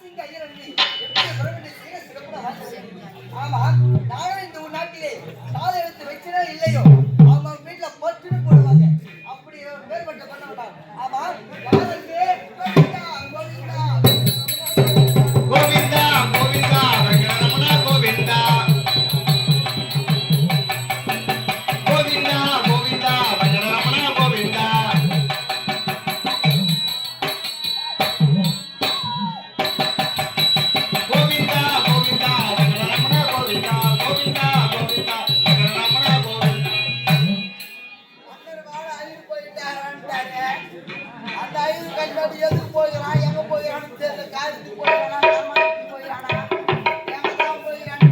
நரசிங்க ஐயர் ஆமா நானும் இந்த உள்நாட்டிலே கால் எடுத்து வைச்சனா இல்லையோ? கேட்டு எதுக்கு போகிறான் எங்க போகிறான்னு தெரியல காரியத்துக்கு போகிறானா கர்மாவுக்கு போகிறானா எங்க தான் போகிறான்னு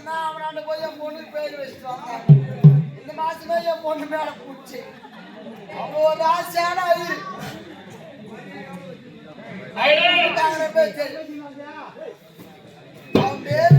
தான் அவனாண்ட போய் என் பொண்ணுக்கு பேர் வச்சுட்டு இந்த மாசமே என் பொண்ணு மேல பூச்சி அவ்வளோ ஆசையான இது அவன் பேரு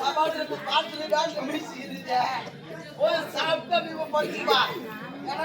சாப்பாடு பார்த்துட்டு முடிச்சு இருந்தேன் சாப்பிட்டா இப்போ படிச்சுப்பா ஏன்னா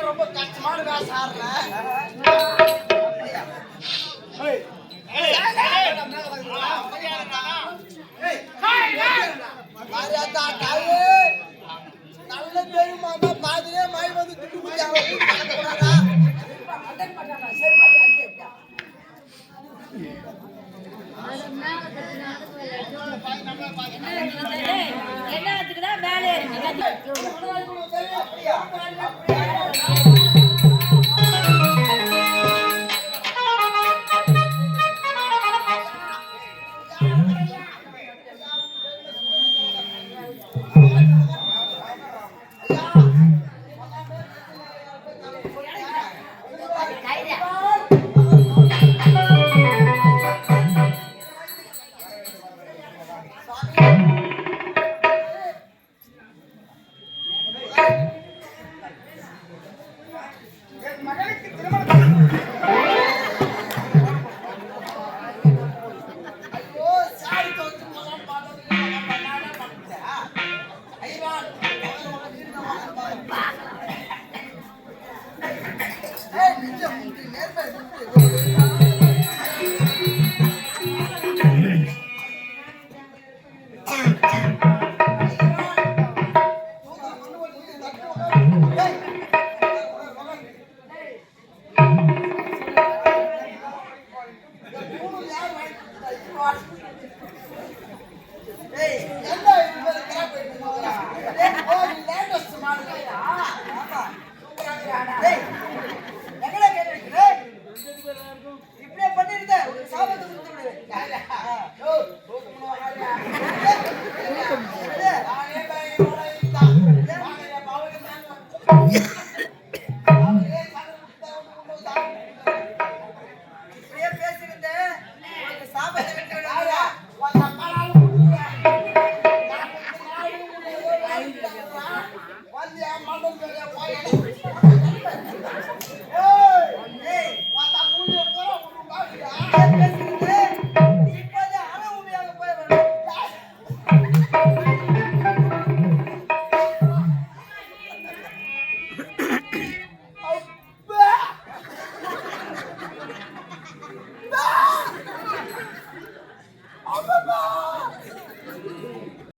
இப்படியே பண்ணிருந்த சாபத்தை கொடுத்து விடுவேன்